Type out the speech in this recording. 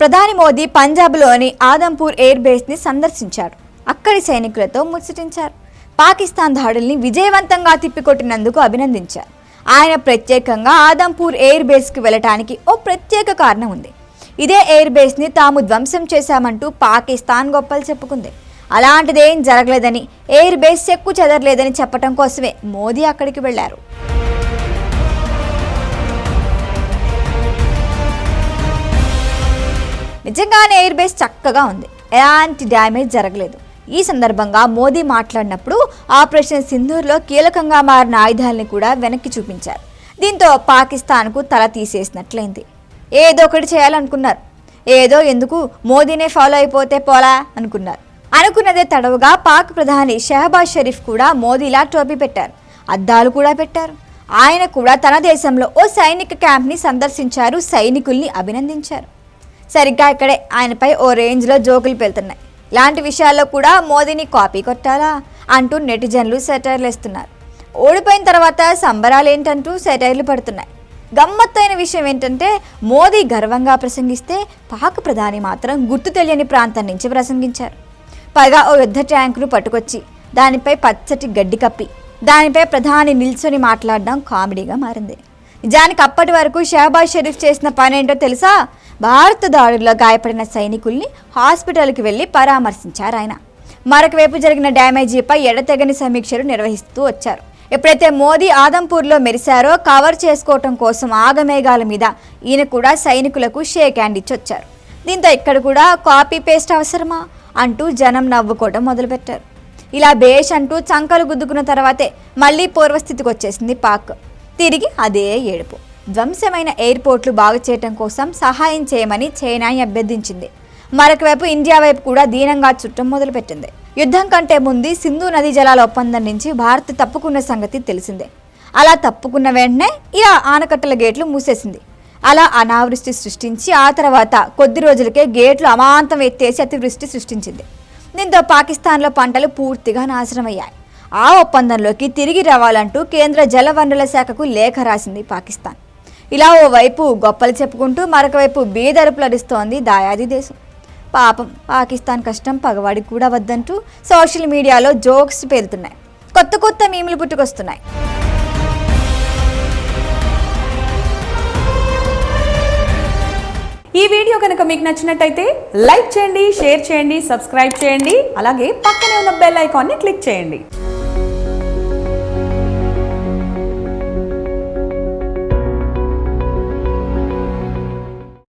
ప్రధాని మోదీ పంజాబ్లోని ఆదంపూర్ ఎయిర్ బేస్ని సందర్శించారు. అక్కడి సైనికులతో ముచ్చటించారు. పాకిస్తాన్ దాడుల్ని విజయవంతంగా తిప్పికొట్టినందుకు అభినందించారు. ఆయన ప్రత్యేకంగా ఆదంపూర్ ఎయిర్ బేస్కి వెళ్ళటానికి ఓ ప్రత్యేక కారణం ఉంది. ఇదే ఎయిర్ బేస్ని తాము ధ్వంసం చేశామంటూ పాకిస్తాన్ గొప్పలు చెప్పుకుంది. అలాంటిదేం జరగలేదని ఎయిర్ బేస్ చెక్కు చెదరలేదని చెప్పడం కోసమే మోదీ అక్కడికి వెళ్ళారు నిజంగానే ఎయిర్ బేస్ చక్కగా ఉంది. ఎలాంటి డ్యామేజ్ జరగలేదు. ఈ సందర్భంగా మోదీ మాట్లాడినప్పుడు ఆపరేషన్ సింధూర్లో కీలకంగా మారిన ఆయుధాలని కూడా వెనక్కి చూపించారు. దీంతో పాకిస్తాన్కు తల తీసేసినట్లయింది. ఏదో ఒకటి చేయాలనుకున్నారు. ఏదో ఎందుకు మోదీనే ఫాలో అయిపోతే పోలా అనుకున్నారు. అనుకున్నదే తడవుగా పాక్ ప్రధాని షహబాజ్ షరీఫ్ కూడా మోదీలా టోపీ పెట్టారు. అద్దాలు కూడా పెట్టారు. ఆయన కూడా తన దేశంలో ఓ సైనిక క్యాంప్ని సందర్శించారు సైనికుల్ని అభినందించారు. సరిగ్గా ఇక్కడే ఆయనపై ఓ రేంజ్లో జోకులు పెళ్తున్నాయి. ఇలాంటి విషయాల్లో కూడా మోదీని కాపీ కొట్టాలా? అంటూ నెటిజన్లు సెటైర్లు వేస్తున్నారు ఓడిపోయిన తర్వాత సంబరాలు ఏంటంటూ సెటైర్లు పడుతున్నాయి. గమ్మత్తైన విషయం ఏంటంటే మోదీ గర్వంగా ప్రసంగిస్తే పాక్ ప్రధాని మాత్రం గుర్తు తెలియని ప్రాంతం నుంచి ప్రసంగించారు. పైగా ఓ యుద్ధ ట్యాంకును పట్టుకొచ్చి దానిపై పచ్చటి గడ్డి కప్పి దానిపై ప్రధాని నిల్చొని మాట్లాడడం కామెడీగా మారింది. నిజానికి అప్పటి వరకు షహబాజ్ షరీఫ్ చేసిన పనేంటో తెలుసా? భారత దాడుల్లో గాయపడిన సైనికుల్ని హాస్పిటల్కి వెళ్ళి పరామర్శించారు ఆయన. మరొక వైపు జరిగిన డ్యామేజీపై ఎడతెగని సమీక్షలు నిర్వహిస్తూ వచ్చారు. ఎప్పుడైతే మోదీ ఆదంపూర్లో మెరిశారో కవర్ చేసుకోవటం కోసం ఆగమేఘాల మీద ఈయన కూడా సైనికులకు షేక్ హ్యాండ్ ఇచ్చి వచ్చారు. దీంతో ఇక్కడ కూడా కాపీ పేస్ట్ అవసరమా? అంటూ జనం నవ్వుకోవడం మొదలుపెట్టారు. ఇలా బేష్ అంటూ చంకలు గుద్దుకున్న తర్వాతే మళ్ళీ పూర్వస్థితికి వచ్చేసింది పాక్. తిరిగి అదే ఏడుపు. ధ్వంసమైన ఎయిర్పోర్ట్లు బాగు చేయటం కోసం సహాయం చేయమని చైనా అభ్యర్థించింది. మరొక వైపు ఇండియా వైపు కూడా దీనంగా చుట్టం మొదలుపెట్టింది. యుద్ధం కంటే ముందు సింధు నదీ జలాల ఒప్పందం నుంచి భారత్ తప్పుకున్న సంగతి తెలిసిందే. అలా తప్పుకున్న వెంటనే ఇలా ఆనకట్టల గేట్లు మూసేసింది. అలా అనావృష్టి సృష్టించి ఆ తర్వాత కొద్ది రోజులకే గేట్లు అమాంతం ఎత్తేసి అతివృష్టి సృష్టించింది. దీంతో పాకిస్తాన్లో పంటలు పూర్తిగా నాశనమయ్యాయి. ఆ ఒప్పందంలోకి తిరిగి రావాలంటూ కేంద్ర జలవనరుల శాఖకు లేఖ రాసింది పాకిస్తాన్. ఇలా ఓవైపు గొప్పలు చెప్పుకుంటూ మరొక వైపు బీదరుపులరిస్తోంది దాయాది దేశం. పాపం పాకిస్తాన్ కష్టం పగవాడికి కూడా వద్దంటూ సోషల్ మీడియాలో జోక్స్ పేరుతున్నాయి కొత్త కొత్త మీములు పుట్టుకొస్తున్నాయి. ఈ వీడియో కనుక మీకు నచ్చినట్టయితే లైక్ చేయండి షేర్ చేయండి సబ్స్క్రైబ్ చేయండి అలాగే పక్కనే ఉన్న బెల్ ఐకాన్ని క్లిక్ చేయండి.